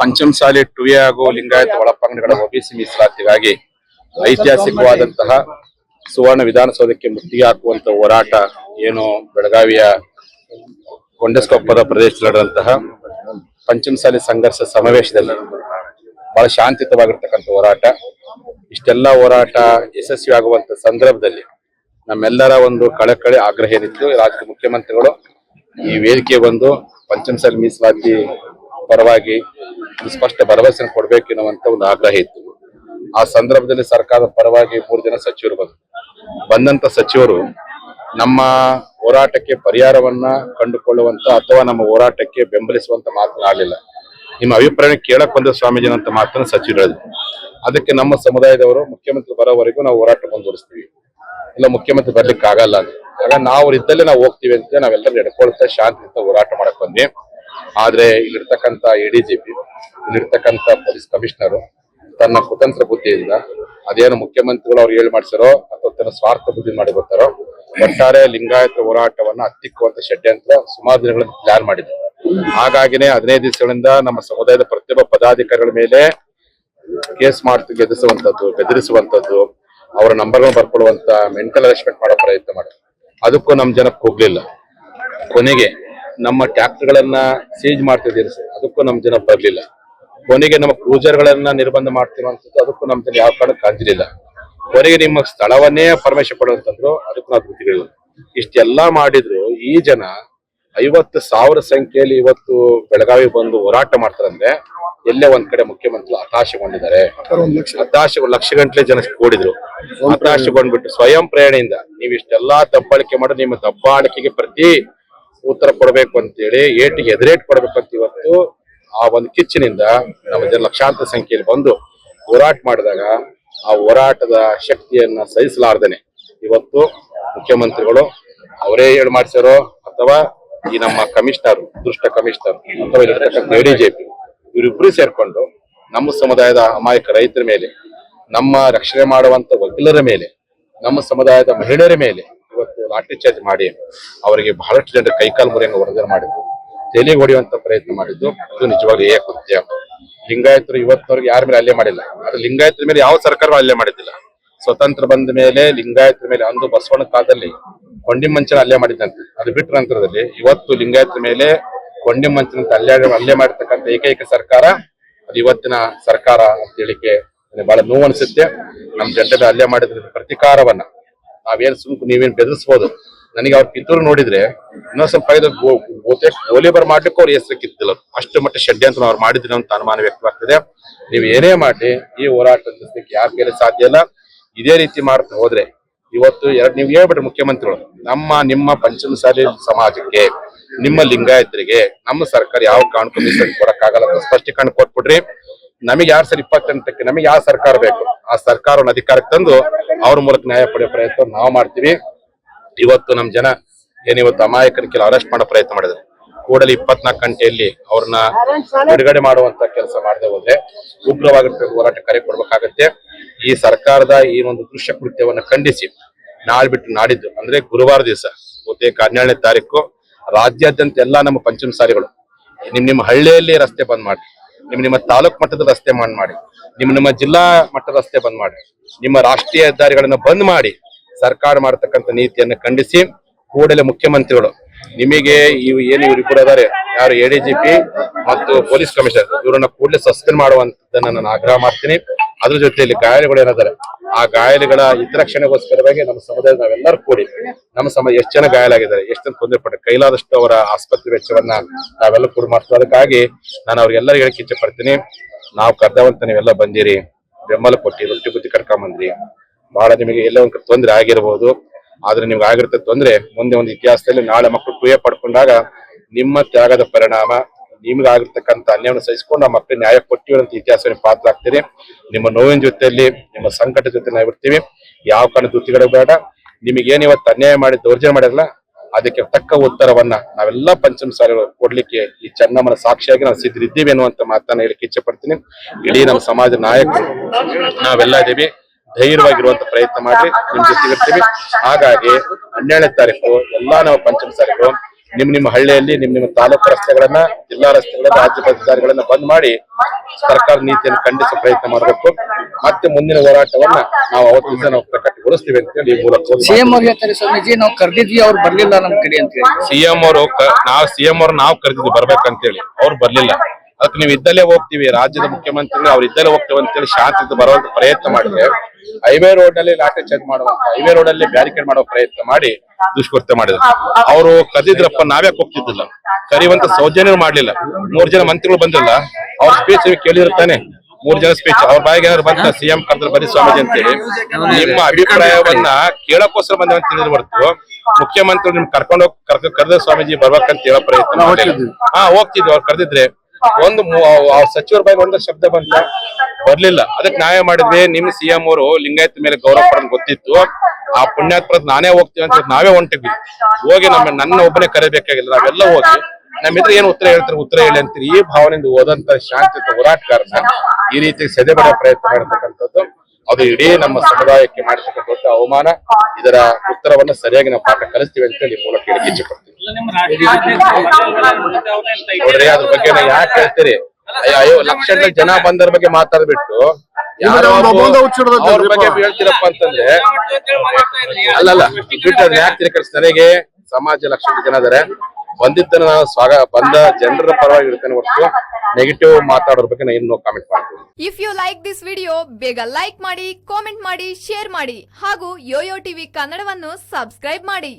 ಪಂಚಮಸಾಲಿ ಟುವೆ ಹಾಗೂ ಲಿಂಗಾಯತ ಒಳಪಂಗಡಗಳ ಒಬಿಸಿ ಮೀಸಲಾತಿಗಾಗಿ ಐತಿಹಾಸಿಕವಾದಂತಹ ಸುವರ್ಣ ವಿಧಾನಸೌಧಕ್ಕೆ ಮುತ್ತಿಗೆ ಹಾಕುವಂತ ಹೋರಾಟ ಏನು ಬೆಳಗಾವಿಯ ಕೊಂಡಸ್ಕೊಪ್ಪದ ಪ್ರದೇಶದಲ್ಲಿ ನಡೆದಂತಹ ಪಂಚಮಸಾಲಿ ಸಂಘರ್ಷ ಸಮಾವೇಶದಲ್ಲಿ ಬಹಳ ಶಾಂತಿಯುತವಾಗಿರ್ತಕ್ಕಂಥ ಹೋರಾಟ. ಇಷ್ಟೆಲ್ಲ ಹೋರಾಟ ಯಶಸ್ವಿ ಆಗುವಂತ ಸಂದರ್ಭದಲ್ಲಿ ನಮ್ಮೆಲ್ಲರ ಒಂದು ಕಳಕಳಿ ಆಗ್ರಹ ಏನಿತ್ತು ರಾಜ್ಯದ ಮುಖ್ಯಮಂತ್ರಿಗಳು ಈ ವೇದಿಕೆ ಬಂದು ಪಂಚಮಸಾಲಿ ಮೀಸಲಾತಿ ಪರವಾಗಿ ಸ್ಪಷ್ಟ ಭರವಸೆ ಕೊಡ್ಬೇಕು ಎನ್ನುವಂತ ಒಂದು ಆಗ್ರಹ ಇತ್ತು. ಆ ಸಂದರ್ಭದಲ್ಲಿ ಸರ್ಕಾರದ ಪರವಾಗಿ ಮೂರು ಜನ ಸಚಿವರು ಬಂದರು. ಬಂದಂತ ಸಚಿವರು ನಮ್ಮ ಹೋರಾಟಕ್ಕೆ ಪರಿಹಾರವನ್ನ ಕಂಡುಕೊಳ್ಳುವಂತ ಅಥವಾ ನಮ್ಮ ಹೋರಾಟಕ್ಕೆ ಬೆಂಬಲಿಸುವಂತ ಮಾತನಾಡಲಿಲ್ಲ ನಿಮ್ಮ ಅಭಿಪ್ರಾಯ ಕೇಳಕ್ ಬಂದ ಸ್ವಾಮೀಜಿ ಅಂತ ಮಾತನ್ನ ಸಚಿವರು ಅದಕ್ಕೆ ನಮ್ಮ ಸಮುದಾಯದವರು, ಮುಖ್ಯಮಂತ್ರಿ ಬರೋವರೆಗೂ ನಾವು ಹೋರಾಟ ಮುಂದುವರಿಸ್ತೀವಿ. ಇಲ್ಲ ಮುಖ್ಯಮಂತ್ರಿ ಬರ್ಲಿಕ್ಕೆ ಆಗಲ್ಲ ಅಂತ. ಆಗ ನಾವು ಇದ್ದಲ್ಲೇ ನಾವು ಹೋಗ್ತೀವಿ ಅಂತ ನಾವೆಲ್ಲರೂ ನಡ್ಕೊಳ್ತಾ ಶಾಂತಿಯಿಂದ ಹೋರಾಟ ಮಾಡಕ್ ಬಂದ್ವಿ. ಆದ್ರೆ ಇಲ್ಲಿರ್ತಕ್ಕಂತ ಎಡಿಜಿಪಿ ಇಲ್ಲಿರ್ತಕ್ಕಂತ ಪೊಲೀಸ್ ಕಮಿಷನರ್ ತನ್ನ ಕುತಂತ್ರ ಬುದ್ಧಿಯಿಂದ ಅದೇನು ಮುಖ್ಯಮಂತ್ರಿಗಳು ಅವ್ರು ಹೇಳಿ ಮಾಡ್ಸಾರೋ ಅಥವಾ ತನ್ನ ಸ್ವಾರ್ಥ ಬುದ್ಧಿ ಮಾಡಿ ಬರ್ತಾರೋ ಒಟ್ಟಾರೆ ಲಿಂಗಾಯತ ಹೋರಾಟವನ್ನ ಹತ್ತಿಕ್ಕುವಂತ ಷಡ್ಯಂತ್ರ ಸುಮಾರು ದಿನಗಳಲ್ಲಿ ಪ್ಲಾನ್ ಮಾಡಿದ್ರು. ಹಾಗಾಗಿನೇ ಹದಿನೈದು ದಿವಸಗಳಿಂದ ನಮ್ಮ ಸಮುದಾಯದ ಪ್ರತಿಯೊಬ್ಬ ಪದಾಧಿಕಾರಿಗಳ ಮೇಲೆ ಕೇಸ್ ಮಾಡ್ತು ಗೆದಿಸುವಂತದ್ದು ಬೆದರಿಸುವಂತದ್ದು ಅವರ ನಂಬರ್ಗಳನ್ನ ಬರ್ಕೊಳ್ಳುವಂತ ಮೆಂಟಲ್ ಅರೆಸ್ಟ್ಮೆಂಟ್ ಮಾಡೋ ಪ್ರಯತ್ನ ಮಾಡಿ ಅದಕ್ಕೂ ನಮ್ ಜನಕ್ಕೆ ಹೋಗ್ಲಿಲ್ಲ. ಕೊನೆಗೆ ನಮ್ಮ ಟ್ಯಾಕ್ಟರ್ಗಳನ್ನ ಸೀಜ್ ಮಾಡ್ತಿದ್ದೀರಿ ಸರ್. ಅದಕ್ಕೂ ನಮ್ ಜನ ಬರಲಿಲ್ಲ. ಕೊನೆಗೆ ನಮ್ಮ ಕ್ರೂಸರ್ ಗಳನ್ನ ನಿರ್ಬಂಧ ಮಾಡ್ತಿರುವಂತದ್ದು ಅದಕ್ಕೂ ನಮ್ಮ ಜನ ಯಾವ ಕಾರಣಕ್ಕೆ ಕಾಂತಿಲಿಲ್ಲ ಕೊನೆಗೆ ನಿಮ್ಮ ಸ್ಥಳವನ್ನೇ ಪರಮೇಶ್ವರ್ ಕೊಡುವಂತಂದ್ರು ಅದಕ್ಕೂ ನಾವು ಗೊತ್ತಿರಲಿಲ್ಲ ಇಷ್ಟೆಲ್ಲಾ ಮಾಡಿದ್ರು, ಈ ಜನ ಐವತ್ತು ಸಾವಿರ ಸಂಖ್ಯೆಯಲ್ಲಿ ಇವತ್ತು ಬೆಳಗಾವಿ ಬಂದು ಹೋರಾಟ ಮಾಡ್ತಾರಂದ್ರೆ ಎಲ್ಲೇ ಒಂದ್ ಕಡೆ ಮುಖ್ಯಮಂತ್ರಿ ಹತಾಶಗೊಂಡಿದ್ದಾರೆ. ಹತಾಶ ಲಕ್ಷ. ಗಂಟಲೆ ಜನ ಕೂಡಿದ್ರು. ಹತಾಶಗೊಂಡ್ಬಿಟ್ಟು ಸ್ವಯಂ ಪ್ರೇರಣೆಯಿಂದ ನೀವು ಇಷ್ಟೆಲ್ಲಾ ದಬ್ಬಾಳಿಕೆ ಮಾಡಿ ನಿಮ್ಮ ದಬ್ಬಾಳಿಕೆಗೆ ಪ್ರತಿ ಉತ್ತರ ಕೊಡಬೇಕು ಅಂತೇಳಿ ಏಟಿಗೆ ಎದುರೇಟ್ ಕೊಡಬೇಕು ಅಂತ ಇವತ್ತು ಆ ಒಂದು ಕಿಚ್ಚಿನಿಂದ ನಮ್ಮ ಜನ ಲಕ್ಷಾಂತರ ಸಂಖ್ಯೆಯಲ್ಲಿ ಬಂದು ಹೋರಾಟ ಮಾಡಿದಾಗ ಆ ಹೋರಾಟದ ಶಕ್ತಿಯನ್ನ ಸಹಿಸಲಾರ್ದೇನೆ ಇವತ್ತು ಮುಖ್ಯಮಂತ್ರಿಗಳು ಅವರೇ ಹೇಳಿ ಮಾಡಿಸ್ಯಾರೋ ಅಥವಾ ಈ ನಮ್ಮ ಕಮಿಷನರ್ ದುಷ್ಟ ಕಮಿಷನರ್ ಅಥವಾ ಇಲ್ಲಿರ್ತಕ್ಕಂಥ ಎಡಿಜಿಪಿ ಇವರಿಬ್ರು ಸೇರ್ಕೊಂಡು ನಮ್ಮ ಸಮುದಾಯದ ಅಮಾಯಕ ರೈತರ ಮೇಲೆ, ನಮ್ಮ ರಕ್ಷಣೆ ಮಾಡುವಂತ ವಕೀಲರ ಮೇಲೆ, ನಮ್ಮ ಸಮುದಾಯದ ಮಹಿಳೆಯರ ಮೇಲೆ ಇವತ್ತು ಲಾಠಿ ಚಾರ್ಜ್ ಮಾಡಿ ಅವರಿಗೆ ಬಹಳಷ್ಟು ಜನರ ಕೈಕಾಲು ಮುರಿಯನ್ನು ವರದಿ ಮಾಡಿದ್ದು ತೆಲಿಗೆ ಹೊಡೆಯುವಂತ ಪ್ರಯತ್ನ ಮಾಡಿದ್ದು ಇದು ನಿಜವಾಗ್ಲೂ ಏ ಕೃತ್ಯ. ಲಿಂಗಾಯತರು ಇವತ್ತವರೆಗೆ ಯಾರ ಮೇಲೆ ಅಲ್ಲೇ ಮಾಡಿಲ್ಲ. ಆದ್ರೆ ಲಿಂಗಾಯತರ ಮೇಲೆ ಯಾವ ಸರ್ಕಾರವೂ ಅಲ್ಲೇ ಮಾಡಿದ್ದಿಲ್ಲ. ಸ್ವತಂತ್ರ ಬಂದ ಮೇಲೆ ಲಿಂಗಾಯತರ ಮೇಲೆ ಅಂದು ಬಸವಣ್ಣ ಕಾಲದಲ್ಲಿ ಕೊಂಡಿಮಂಚನ ಅಲ್ಲೇ ಮಾಡಿದ್ದಂತೆ. ಅದು ಬಿಟ್ಟ ನಂತರದಲ್ಲಿ ಇವತ್ತು ಲಿಂಗಾಯತರ ಮೇಲೆ ಕೊಂಡಿಮಂಚನ ಅಲ್ಲೇ ಅಲ್ಲೇ ಮಾಡಿರ್ತಕ್ಕಂಥ ಏಕೈಕ ಸರ್ಕಾರ. ಅದು ಇವತ್ತಿನ ಸರ್ಕಾರ ಅಂತ ಹೇಳಿಕೆ ಬಹಳ ನೋವು ಅನಿಸುತ್ತೆ. ನಮ್ಮ ಜನತೆ ಅಲ್ಲೇ ಮಾಡಿದ ಪ್ರತಿಕಾರವನ್ನ ನಾವೇನ್ ಸುಮ್ಕು ನೀವೇನ್ ಬೆದರಿಸ್ಬೋದು. ನನಗೆ ಅವ್ರ ಕಿತ್ತೂರು ನೋಡಿದ್ರೆ ಇನ್ನೊಂದ್ ಸ್ವಲ್ಪ ಇದು ಗೋಲಿಬಾರ್ ಮಾಡ್ಲಿಕ್ಕೆ ಅವ್ರ ಹೆಸರು ಕಿತ್ತಿಲ್ಲ. ಅಷ್ಟು ಮಟ್ಟ ಷಡ್ಯಂತ್ರ ಅವ್ರು ಮಾಡಿದ್ರು ಅಂತ ಅನುಮಾನ ವ್ಯಕ್ತವಾಗ್ತದೆ. ನೀವು ಏನೇ ಮಾಡಿ ಈ ಹೋರಾಟ ಯಾರ್ ಕೈಲಿ ಸಾಧ್ಯ ಇಲ್ಲ. ಇದೇ ರೀತಿ ಮಾಡ್ತಾ ಹೋದ್ರೆ ಇವತ್ತು ಎರಡು ನೀವು ಹೇಳ್ಬಿಟ್ರೆ ಮುಖ್ಯಮಂತ್ರಿಗಳು, ನಮ್ಮ, ನಿಮ್ಮ ಪಂಚಮಸಾಲಿ ಸಮಾಜಕ್ಕೆ ನಿಮ್ಮ ಲಿಂಗಾಯತರಿಗೆ, ನಮ್ಮ ಸರ್ಕಾರ ಯಾವ ಕಾರಣಕ್ಕೂ ಕೊಡಕ್ಕಾಗಲ್ಲ ಅಂತ ಸ್ಪಷ್ಟೀಕರಣ ಕೊಟ್ಬಿಡ್ರಿ. ನಮಗೆ ಯಾರು ಸರ್ ಇಪ್ಪತ್ತೆಂಟಕ್ಕೆ, ನಮಗೆ ಯಾವ ಸರ್ಕಾರ ಬೇಕು? ಆ ಸರ್ಕಾರವನ್ನು ಅಧಿಕಾರಕ್ಕೆ ತಂದು ಅವ್ರ ಮೂಲಕ ನ್ಯಾಯ ಪಡೆಯೋ ಪ್ರಯತ್ನ ನಾವು ಮಾಡ್ತೀವಿ. ಇವತ್ತು ನಮ್ಮ ಜನ ಏನಿವತ್ತು ಅಮಾಯಕರ ಕೆಲ ಅರೆಸ್ಟ್ ಮಾಡೋ ಪ್ರಯತ್ನ ಮಾಡಿದ್ರೆ. ಕೂಡಲೇ ಇಪ್ಪತ್ನಾಲ್ಕು ಗಂಟೆಯಲ್ಲಿ ಅವ್ರನ್ನ ಬಿಡುಗಡೆ ಮಾಡುವಂತ ಕೆಲಸ ಮಾಡದೆ ಹೋದ್ರೆ ಉಗ್ರವಾಗಿರ್ತಕ್ಕ ಹೋರಾಟ ಕರೆ ಕೊಡ್ಬೇಕಾಗತ್ತೆ. ಈ ಸರ್ಕಾರದ ಈ ಒಂದು ದೃಶ್ಯ ಕೃತ್ಯವನ್ನು ಖಂಡಿಸಿ ನಾಳೆ ಬಿಟ್ಟು ನಾಡಿದ್ದು, ಅಂದ್ರೆ ಗುರುವಾರ ದಿವಸ, ಬಹುತೇಕ ಹನ್ನೆರಡನೇ ತಾರೀಕು ರಾಜ್ಯಾದ್ಯಂತ ಎಲ್ಲಾ ನಮ್ಮ ಪಂಚಮಸಾರಿಗಳು ನಿಮ್ಮ ನಿಮ್ಮ ಹಳ್ಳಿಯಲ್ಲಿ ರಸ್ತೆ ಬಂದ್ ಮಾಡಿ ನಿಮ್ಮ ನಿಮ್ಮ ತಾಲೂಕ್ ಮಟ್ಟದ ರಸ್ತೆ ಬಂದ್ ಮಾಡಿ ನಿಮ್ಮ ನಿಮ್ಮ ಜಿಲ್ಲಾ ಮಟ್ಟದ ರಸ್ತೆ ಬಂದ್ ಮಾಡಿ ನಿಮ್ಮ ರಾಷ್ಟ್ರೀಯ ಹೆದ್ದಾರಿಗಳನ್ನ ಬಂದ್ ಮಾಡಿ ಸರ್ಕಾರ ಮಾಡತಕ್ಕಂತ ನೀತಿಯನ್ನು ಖಂಡಿಸಿ ಕೂಡಲೇ ಮುಖ್ಯಮಂತ್ರಿಗಳು, ನಿಮಗೆ ಇವು ಏನು ಇವರು ಕೂಡ ಅದಾರೆ ಯಾರು ಎಡಿಜಿಪಿ ಮತ್ತು ಪೊಲೀಸ್ ಕಮಿಷನರ್, ಇವರನ್ನ ಕೂಡಲೇ ಸಸ್ಪೆಂಡ್ ಮಾಡುವಂತದನ್ನ ನಾನು ಆಗ್ರಹ ಮಾಡ್ತೀನಿ. ಅದ್ರ ಜೊತೆಯಲ್ಲಿ ಗಾಯಾಳುಗಳು ಏನಾದರೆ ಆ ಗಾಯಾಳುಗಳ ಹಿತರಕ್ಷಣೆಗೋಸ್ಕರವಾಗಿ ನಮ್ಮ ಸಮುದಾಯ ನಾವೆಲ್ಲರೂ ಕೂಡಿ ನಮ್ಮ ಸಮಯ ಎಷ್ಟು ಜನ ಗಾಯಾಲಾಗಿದ್ದಾರೆ ಎಷ್ಟು ಜನ ತೊಂದರೆ ಪಟ್ಟರೆ ಕೈಲಾದಷ್ಟು ಅವರ ಆಸ್ಪತ್ರೆ ವೆಚ್ಚವನ್ನ ನಾವೆಲ್ಲ ಕೂಡ ಮಾಡ್ತೀವಿ. ಅದಕ್ಕಾಗಿ ನಾನು ಅವ್ರಿಗೆಲ್ಲರೂ ಹೇಳಕ್ ಇಚ್ಛೆ ಪಡ್ತೀನಿ. ನಾವು ಕರ್ದವಂತ ನೀವೆಲ್ಲ ಬಂದಿರಿ, ಬೆಂಬಲ ಕೊಟ್ಟಿ, ರೊಟ್ಟಿ ಬುದ್ಧಿ ಕರ್ಕೊಂಡ್ ಬಂದ್ರಿ ಬಹಳ ನಿಮಗೆ ಎಲ್ಲ ಒಂದ್ ತೊಂದರೆ ಆಗಿರ್ಬೋದು. ಆದ್ರೆ ನಿಮ್ಗೆ ಆಗಿರುತ್ತೆ ತೊಂದ್ರೆ ಮುಂದೆ ಒಂದು ಇತಿಹಾಸದಲ್ಲಿ ನಾಳೆ ಮಕ್ಕಳು ಕ್ರಿಯೆ ಪಡ್ಕೊಂಡಾಗ ನಿಮ್ಮ ತ್ಯಾಗದ ಪರಿಣಾಮ ನಿಮ್ಗೆ ಆಗಿರ್ತಕ್ಕಂಥ ಅನ್ಯವನ್ನು ಸಹಿಸಿಕೊಂಡು ಆ ಮಕ್ಕಳಿಗೆ ನ್ಯಾಯ ಕೊಟ್ಟಿರುವಂತ ಇತಿಹಾಸ ಪಾತ್ರ ಆಗ್ತೀರಿ ನಿಮ್ಮ ನೋವಿನ ಜೊತೆಯಲ್ಲಿ, ನಿಮ್ಮ ಸಂಕಟ ಜೊತೆ ನಾವಿರ್ತೀವಿ ಯಾವ ಕಾರಣ ದುತಿಗಳು ಬೇಡ ನಿಮಗೇನು ಇವತ್ತು ಅನ್ಯಾಯ ಮಾಡಿ, ದೌರ್ಜನ್ಯ ಮಾಡಿರಲ್ಲ, ಅದಕ್ಕೆ ತಕ್ಕ ಉತ್ತರವನ್ನ ನಾವೆಲ್ಲ ಪಂಚಮ ಸಾಲಿಗಳು ಕೊಡ್ಲಿಕ್ಕೆ ಈ ಚೆನ್ನಮ್ಮನ ಸಾಕ್ಷಿಯಾಗಿ ನಾವು ಸಿದ್ಧರಿದ್ದೀವಿ ಅನ್ನುವಂತ ಮಾತನ್ನ ಹೇಳಕ್ಕೆ ಇಚ್ಛೆ ಪಡ್ತೀನಿ. ಇಡೀ ನಮ್ಮ ಸಮಾಜ ನಾಯಕರು, ನಾವೆಲ್ಲ ಇದೀವಿ. ಧೈರ್ಯವಾಗಿರುವಂತ ಪ್ರಯತ್ನ ಮಾಡಿ ನಿಮ್ ಜೊತೆಗಿರ್ತೀವಿ ಹಾಗಾಗಿ ಹನ್ನೆರಡನೇ ತಾರೀಕು, ಎಲ್ಲಾ ನಾವು ಪಂಚಮ ಪಂಚಮಸಾರಿಗಳು ನಿಮ್ ನಿಮ್ಮ ಹಳ್ಳಿಯಲ್ಲಿ ನಿಮ್ ನಿಮ್ಮ ತಾಲೂಕು ರಸ್ತೆಗಳನ್ನ ಜಿಲ್ಲಾ ರಸ್ತೆಗಳನ್ನ ರಾಜ್ಯ ಪದಾಧಿಕಾರಿಗಳನ್ನ ಬಂದ್ ಮಾಡಿ ಸರ್ಕಾರ ನೀತಿಯನ್ನು ಖಂಡಿಸುವ ಪ್ರಯತ್ನ ಮಾಡಬೇಕು. ಮತ್ತೆ ಮುಂದಿನ ಹೋರಾಟವನ್ನ ನಾವು ಅವತ್ತಿನ ದಿವಸ ನಾವು ಪ್ರಕಟಗೊಳಿಸ್ತೀವಿ ಅಂತ ಹೇಳಿ ಈ ಮೂಲಕ ಸಿಎಂ ಅವ್ರು ಹೇಳ್ತಾರೆ ಸ್ವಾಮೀಜಿ ನಾವು ಕರ್ದಿದ್ವಿ ಅವ್ರು ಬರ್ಲಿಲ್ಲ ನಮ್ ಕಡೆ ಅಂತ ಹೇಳಿ. ಸಿಎಂ ಅವರು ನಾವ್ ಸಿಎಂ ಅವ್ರು ನಾವು ಕರೆದಿದ್ದು ಬರ್ಬೇಕಂತೇಳಿ. ಅವ್ರು ಬರ್ಲಿಲ್ಲ. ಅದಕ್ಕೆ ನೀವು ಇದ್ದಲ್ಲೇ ಹೋಗ್ತೀವಿ. ರಾಜ್ಯದ ಮುಖ್ಯಮಂತ್ರಿ ಅವ್ರು ಇದ್ದಲ್ಲೇ ಹೋಗ್ತೇವೆ ಅಂತೇಳಿ ಶಾಂತಿ ಬರುವಂತ ಪ್ರಯತ್ನ ಮಾಡಿದ್ರೆ ಹೈವೇ ರೋಡ್ನಲ್ಲಿ ಲಾಠಿ ಚೆಕ್ ಮಾಡುವಂತ ಹೈವೇ ರೋಡ್ ಅಲ್ಲಿ ಬ್ಯಾರಿಕೇಡ್ ಮಾಡೋ ಪ್ರಯತ್ನ ಮಾಡಿ ದುಷ್ಕೃತ್ಯ ಮಾಡಿದ್ರು. ಅವರು ಕದಿದ್ರಪ್ಪ ನಾವ್ಯಾಕೆ ಹೋಗ್ತಿದ್ದಿಲ್ಲ ಕರೆಯುವಂತ ಸೌಜನ್ಯ ಮಾಡ್ಲಿಲ್ಲ. ಮೂರ್ ಜನ ಮಂತ್ರಿಗಳು ಬಂದಿಲ್ಲ. ಅವ್ರ ಸ್ಪೀಚ್ ಕೇಳಿರ್ತಾನೆ ಮೂರ್ ಜನ ಸ್ಪೀಚ್ ಅವ್ರ ಬಾಯಿಗೆ ಏನಾದ್ರು ಬಂತ? ಸಿಎಂ ಕರೆದ್ರೆ ಬರೀ ಸ್ವಾಮೀಜಿ ಅಂತೇಳಿ. ನಿಮ್ಮ ಅಭಿಪ್ರಾಯವನ್ನ ಕೇಳಕ್ಕೋಸ್ಕರ ಬಂದ ಅಂತ ತಿಳಿದು ಹೊರತು ಮುಖ್ಯಮಂತ್ರಿ ನಿಮ್ ಕರ್ಕೊಂಡು ಕರ್ದ ಕರ್ಕ ಕರೆದ ಸ್ವಾಮೀಜಿ ಬರ್ಬೇಕಂತ ಹೇಳೋ ಪ್ರಯತ್ನ ಹಾ ಹೋಗ್ತಿದ್ವಿ. ಅವ್ರು ಕರೆದಿದ್ರೆ ಒಂದು ಸಚಿವರ ಬಾಯಿ ಒಂದು ಶಬ್ದ ಬಂತ ಬರ್ಲಿಲ್ಲ. ಅದಕ್ಕೆ ನಾವೇ ಮಾಡಿದ್ವಿ. ನಿಮ್ ಸಿಎಂ ಅವರು ಲಿಂಗಾಯತ್ ಮೇಲೆ ಗೌರವ ಪಡೋದ್ ಗೊತ್ತಿತ್ತು. ಆ ಪುಣ್ಯಾತ್ಮರ ನಾನೇ ಹೋಗ್ತೀವಿ ಅಂತ ನಾವೇ ಹೊಂಟಿದ್ವಿ. ಹೋಗಿ ನಮ್ಮ ನನ್ನ ಒಬ್ಬನೇ ಕರಿಬೇಕಾಗಿಲ್ಲ. ನಾವೆಲ್ಲ ಹೋಗಿ ನಮ್ಮಿದ್ರೆ ಏನ್ ಉತ್ತರ ಹೇಳ್ತಾರೆ? ಉತ್ತರ ಹೇಳಿ ಅಂತೀರಿ. ಈ ಭಾವನೆಯಿಂದ ಹೋದಂತ ಶಾಂತಿಯುತ ಹೋರಾಟಗಾರನ ಈ ರೀತಿ ಸದೆ ಪ್ರಯತ್ನ ಮಾಡತಕ್ಕಂಥದ್ದು. ಅದು ಇಡೀ ನಮ್ಮ ಸಮುದಾಯಕ್ಕೆ ಮಾಡಿರ್ತಕ್ಕಂಥ ದೊಡ್ಡ ಅವಮಾನ ಇದರ ಉತ್ತರವನ್ನ ಸರಿಯಾಗಿ ನಾವು ಪಾಠ ಕಲಿಸ್ತೀವಿ ಅಂತ ಹೇಳಿ ಮೂಲಕ ಹೇಳಿ ಇಚ್ಛೆ ಪಡ್ತೀವಿ ನೋಡ್ರಿ ಅದ್ರ ಬಗ್ಗೆ ನಾ ಯಾಕೆ ಹೇಳ್ತೀರಿ ಅಯ್ಯೋ ಅಯ್ಯೋ ಲಕ್ಷಗಳ ಜನ ಬಂದರ ಬಗ್ಗೆ ಮಾತಾಡ್ಬಿಟ್ಟು ಅವ್ರ ಬಗ್ಗೆ ಹೇಳ್ತೀರಪ್ಪ ಅಂತಂದ್ರೆ ಅಲ್ಲಲ್ಲ ಬಿಟ್ಟು ಅದ್ರ ಯಾಕೆ ತಿರುಕರಿಸ್ ನನಗೆ ಸಮಾಜ ಲಕ್ಷ ಜನ ಇದಾರೆ ಬಂದಿದ್ದನ್ನ ನಾನು ಸ್ವಾಗ ಬಂದ ಜನರ ಪರವಾಗಿ ಇರ್ತೇನೆ ಹೊರತು ನೆಗೆಟಿವ್ ಮಾತಾಡೋದ್ರ ಬಗ್ಗೆ ನಾನು ಕಾಮೆಂಟ್ ಮಾಡ್ತೀನಿ. If you like this video ಬೇಗ ಲೈಕ್ ಮಾಡಿ ಕಾಮೆಂಟ್ ಮಾಡಿ ಶೇರ್ ಮಾಡಿ ಹಾಗೂ ಯೋಯೋ ಟಿವಿ ಕನ್ನಡವನ್ನು ಸಬ್ಸ್ಕ್ರೈಬ್ ಮಾಡಿ.